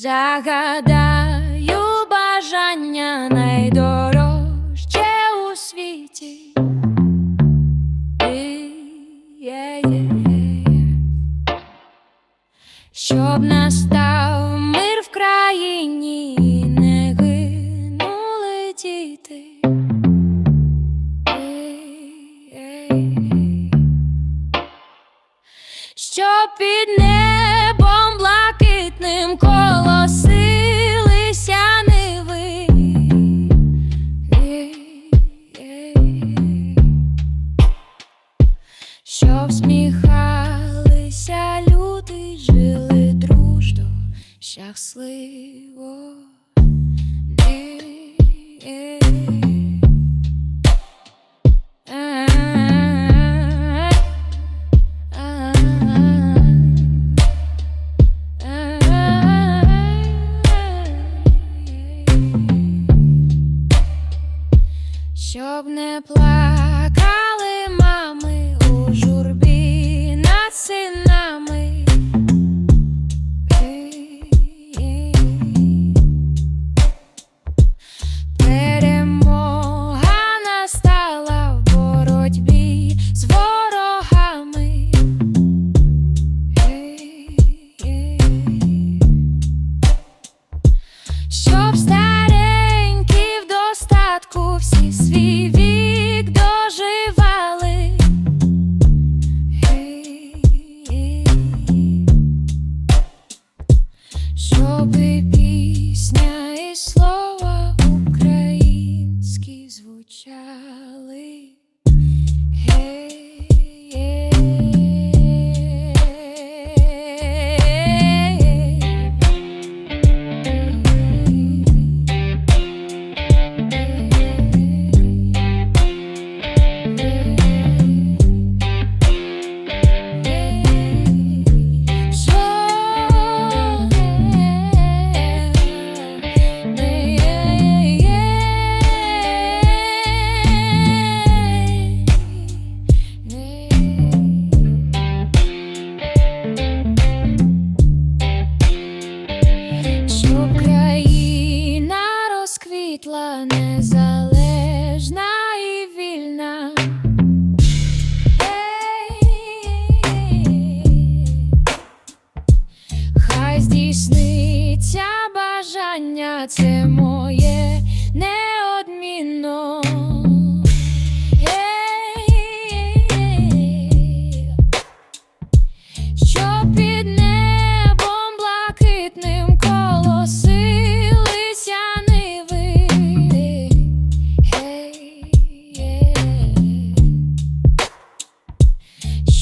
Загадаю бажання найдорожче у світі. Щоб настав мир в країні, не гинули діти. Щоб під небом блакитним щасливо. Щоб не плакали з ворогами. Щоб старенькі в достатку всі свій вік доживали. Щоб пісня і слова українські звучали. Щоб розквітла незалежна і вільна. Хай здійсниться бажання це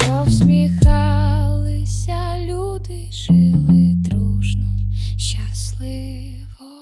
посміхалися люди, жили дружно, щасливо.